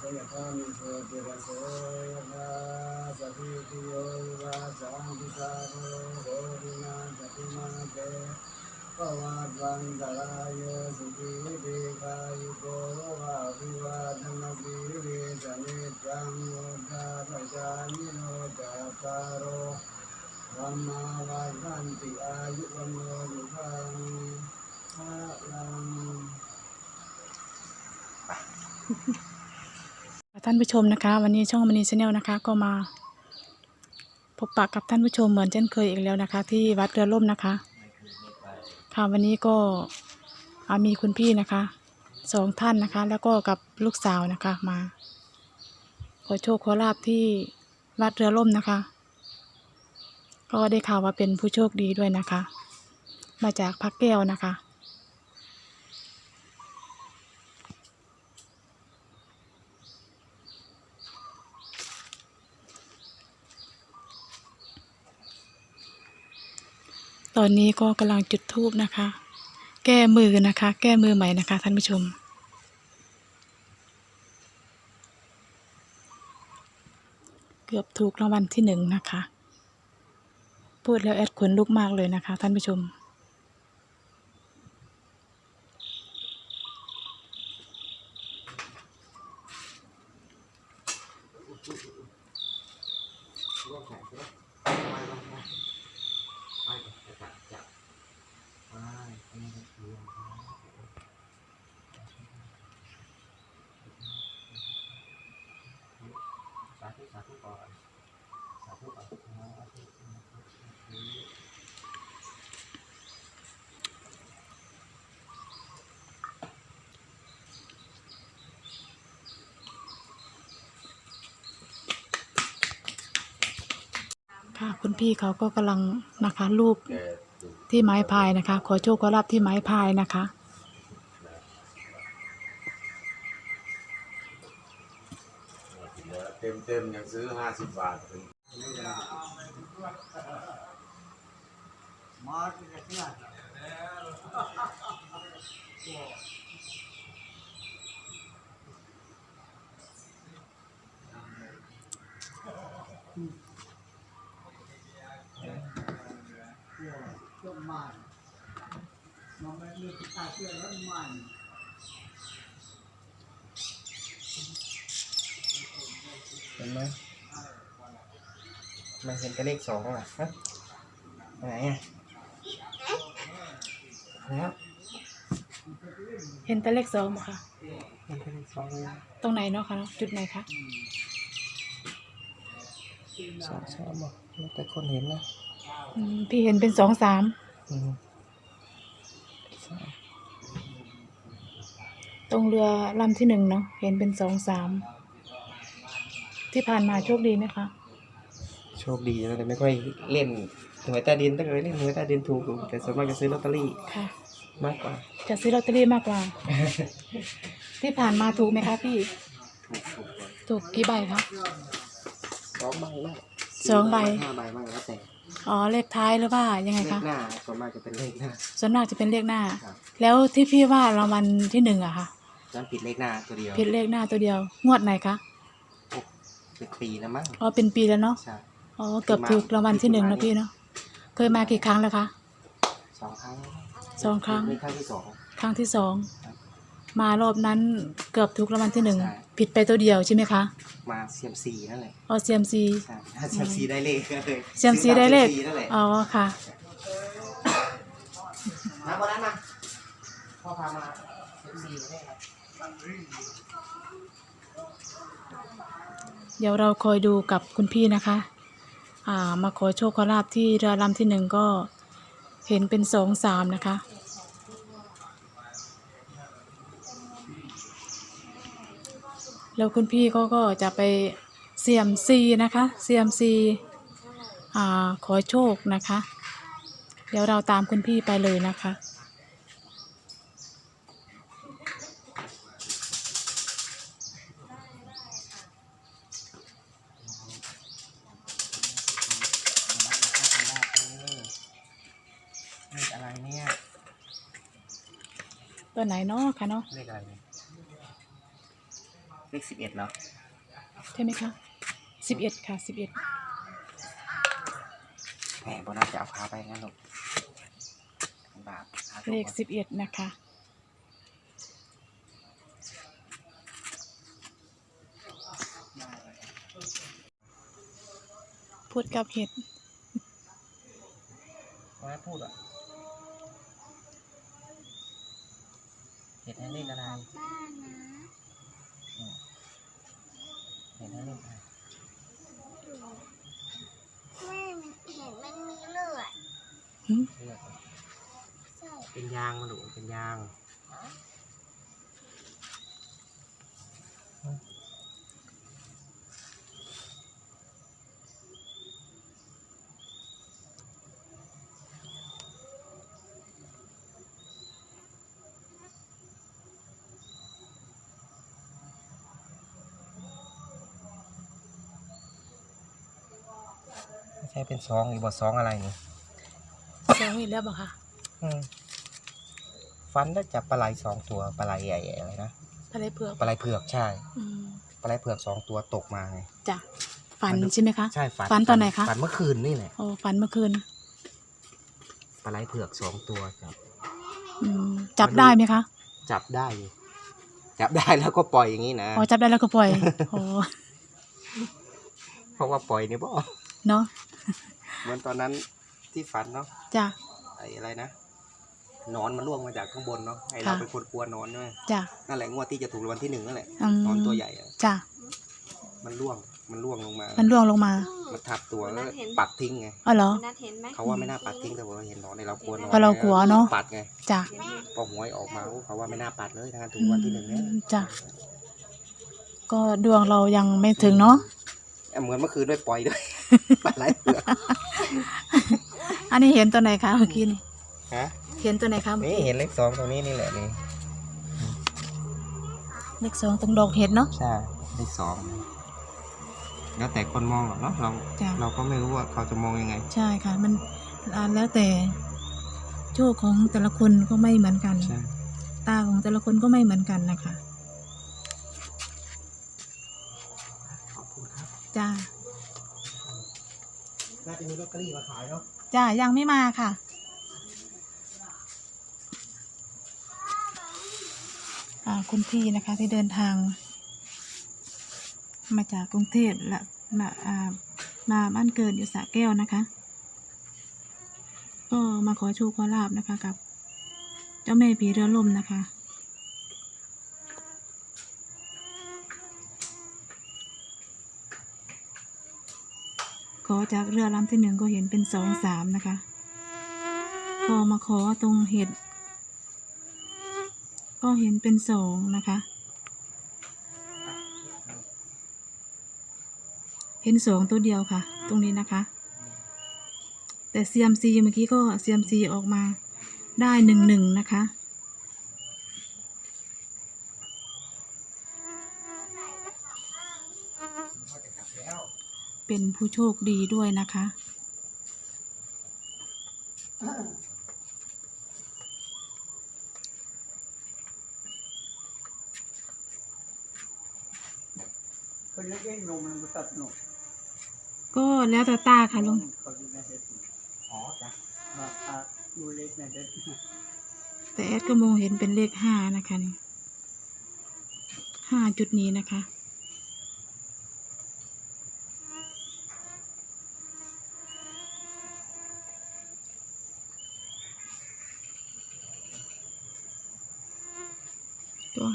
พยาธามิโชติระโสยะธาสพิติโยวาสังพิสาโรโหรินาสติมาเตภวัตวันตรายโยสุขีติกายุโกวะวิวาทนสีริสเนจังโมทาปจามิโนจัตตารโอธรรมาวันติอายุวโนสุขังพระลัง Thank you. ท่านผู้ชมนะคะ วันนี้ช่องมณีชาแนลนะคะ ก็มา พบปะกับท่านผู้ชมเหมือนเช่นเคยอีกแล้วนะคะ ที่วัดเรือล่มนะคะ ค่ะวันนี้ก็มีคุณพี่นะคะสองท่านนะคะ แล้วก็กับลูกสาวนะคะมา ขอโชคขอลาบที่วัดเรือล่มนะคะ ก็ได้ข่าวว่าเป็นผู้โชคดีด้วยนะคะ มาจากพักแก้วนะคะ ตอนนี้ก็กำลังจุดทูบนะคะ แก้มือนะคะ แก้มือใหม่นะคะ ท่านผู้ชม เกือบถูกรางวัลที่หนึ่งนะคะ พูดแล้วแอดขนลุกมากเลยนะคะ ท่านผู้ชม สาธุสาธุก่อนสาธุก่อน ค่ะคุณพี่เขาก็กำลังนะคะรูปที่ไม้พายนะคะ ขอโชคขอลาบที่ไม้พายนะคะ เต็มเต็มๆยังซื้อห้าสิบบาทถึง มาที่ไหนที่ไหนต้นมัน มันไม่มีตาเชื่อแล้วมันเห็นไหมมันเห็นแต่เลขสองอะฮะไหนอะแล้วเห็นแต่เลขสองบ่ค่ะ เห็นแต่เลขสองเลยตรงไหนเนาะคะจุดไหนคะสองสามอะแล้วแต่คนเห็นนะอืมพี่เห็นเป็นสองสาม อืมสาม ตรงเรือลำที่หนึ่งเนาะเห็นเป็นสองสามที่ผ่านมาโชคดีไหมคะ โชคดีนะแต่ไม่ค่อยเล่นหวยใต้ดินถ้าเกิดเล่นหวยใต้ดินถูกอยู่แต่ส่วนมากจะซื้อลอตเตอรี่ค่ะ มากกว่า จะซื้อลอตเตอรี่มากกว่า ที่ผ่านมาถูกไหมคะพี่ ถูกถูกถูกกี่ใบคะสองใบบ้างสองใบห้าใบบ้างแล้วแต่อ๋อเลขท้ายหรือว่ายังไงเลคะขหน้าส่วนมากจะเป็นเลขหน้า ส่วนมากจะเป็นเลขหน้า ครับ แล้วที่พี่ว่ารางวัลที่หนึ่งอะค่ะ จำผิดเลขหน้าตัวเดียวผิดเลขหน้าตัวเดียว งวดไหนคะเป็นปีแล้วมั้งอ๋อเป็นปีแล้วเนาะใช่อ๋อเกือบถูกรางวัลที่หนึ่งแล้วพี่เนาะเคยมากี่ครั้งแล้วคะสองครั้งสองครั้งนี่ครั้งที่สองครั้งที่สองครับมารอบนั้นเกือบถูกรางวัลที่หนึ่งใช่ผิดไปตัวเดียวใช่ไหมคะ มาเซียมซีนั่นแหละอ๋อ CMC ใช่ถ้าเซียมซีได้เลขก็เลย CMC ได้เลขซื้อตาม CMC นั่นแหละอ๋อค่ะมาวันนั้นมาพ่อพามาเซียมซีได้ครับ เดี๋ยวเราคอยดูกับคุณพี่นะคะ อ่า มาขอโชคขอลาบที่เรือลำที่หนึ่งก็เห็นเป็นสองสามนะคะ แล้วคุณพี่ก็ก็จะไปเสี่ยมซีนะคะเสี่ยมซีอ่าขอโชคนะคะ เดี๋ยวเราตามคุณพี่ไปเลยนะคะ ตัวไหนเนาะคะเนาะเลขอะไรเนี่ยเลขสิบเอ็ดเหรอใช่ไหมคะสิบเอ็ดค่ะสิบเอ็ดแหมบนน่าจะเอาพาไปงั้นหรอกบาปหาตัวเลขก่อนสิบเอ็ดนะคะ พูดกับเห็ด ไม่พูดอะ ห็นให้เลขอะไรบ้านนะเห็นให้เลขอะไรแม่มันเห็นมันมีเลือดหึเลือกเหรอใช่เป็นยางมันหนูเป็นยาง ใช่เป็นซองอีกบทซองอะไรนี่สองอีกแล้วบอกค่ะอืมฟันได้จับปลาไหลสองตัวปลาไหลใหญ่ๆอะไรนะทะเลเผือกปลาไหลเผือกใช่อืมปลาไหลเผือกสองตัวตกมาไงจ้ะฝันใช่ไหมคะ ใช่ฝันฝันตอนไหนคะ ฝันเมื่อคืนนี่แหละโอ้ฝันเมื่อคืนปลาไหลเผือกสองตัวจับ อืมจับได้ไหมคะ จับได้อยู่จับได้แล้วก็ปล่อยอย่างนี้นะอ๋อจับได้แล้วก็ปล่อยโอ้เพราะว่าปล่อยเนี่ยบ่เนาะ เหมือนตอนนั้นที่ฝันเนาะจ้ะไอ้อะไรนะหนอนมันล่วงมาจากข้างบนเนาะให้เราค่ะเป็นคนกลัวหนอนด้วยจ้ะนั่นแหละงวดที่จะถูกรางวัลที่หนึ่งนั่นแหละอืมหนอนตัวใหญ่อะจ้ะมันล่วงมันล่วงลงมา มันร่วงลงมามันทับตัวแล้วปัดทิ้งไงอ๋อเหรอนัดเห็นไหมเขาว่าไม่น่าปัดทิ้งแต่ว่าเห็นหนอนในเรากลัวหนอนเพราะเรากลัวเนอะปัดไงจ้ะพอหวยออกมาเขาว่าไม่น่าปัดเลยทางานถูอืกรางมวันที่หนึ่งเนี่ยจ้ะก็ดวงเรายังไม่ถึงเนาะเหมือนเมื่อคืนด้วยปล่อยด้วย ปัดไหลเปลือกอันนี้เห็นตัวไหนคะเมื่อกี้นี่ฮะเห็นตัวไหนคะเมื่อนี่กี้เห็นเลขสองตรงนี้นี่แหละนี่เลขสองตรงดอกเห็ดเนาะ ใช่เลขสองแล้วแต่คนมองหรอกเนาะเราจ้ะ เราก็ไม่รู้ว่าเขาจะมองยังไง ใช่ค่ะ มันอ่าแล้วแต่โชคของแต่ละคนก็ไม่เหมือนกัน ใช่ตาของแต่ละคนก็ไม่เหมือนกันนะคะขอบคุณครับจ้า น่าจะมีลอตเตอรี่มาขายเนาะจ้ายังไม่มาค่ะ อ่าคุณพี่นะคะที่เดินทาง มาจากกรุงเทพและมาอ่ามาบ้านเกิดอยู่สระแก้วนะคะ ก็มาขอโชคขอลาบนะคะกับ เจ้าแม่ผีเรือล่มนะคะ ขอจากเรือลำที่หนึ่งก็เห็นเป็นสองสามนะคะ พอมาขอตรงเห็ด ก็เห็นเป็นสองนะคะ เห็นสองตัวเดียวค่ะ ตรงนี้นะคะ แต่เซียมซีเมื่อกี้ก็เซียมซีออกมาได้หนึ่งหนึ่งนะคะ เป็นผู้โชคดีด้วยนะคะ คนเล็กๆนมมันก็ตัดหนกก็แล้วแต่ตาค่ะลุงเขาอยู่ในเฮ็ดอ๋อจ้ะมาอาดูเล็กในเด็ดแต่แอดก็มองเห็นเป็นเลขห้านะคะนี่ห้าจุดนี้นะคะ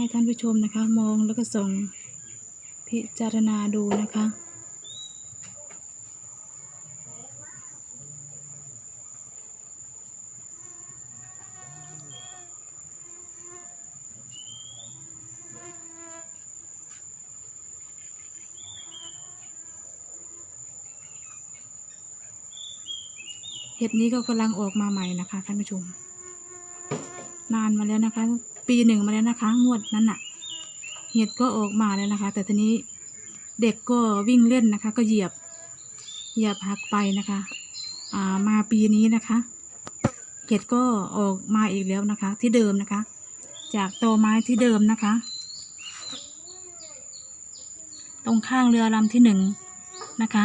ให้ท่านผู้ชมนะคะ มองแล้วก็ส่องพิจารณาดูนะคะเห็ดนี้ก็กำลังออกมาใหม่นะคะท่านผู้ชม นานมาแล้วนะคะ ปีหนึ่งมาแล้วนะคะ งวดนั้นน่ะ เห็ดก็ออกมาแล้วนะคะ แต่ทีนี้เด็กก็วิ่งเล่นนะคะ ก็เหยียบ เหยียบหักไปนะคะ อ่ามาปีนี้นะคะเห็ดก็ออกมาอีกแล้วนะคะ ที่เดิมนะคะ จากตอไม้ที่เดิมนะคะ ตรงข้างเรือลำที่หนึ่งนะคะ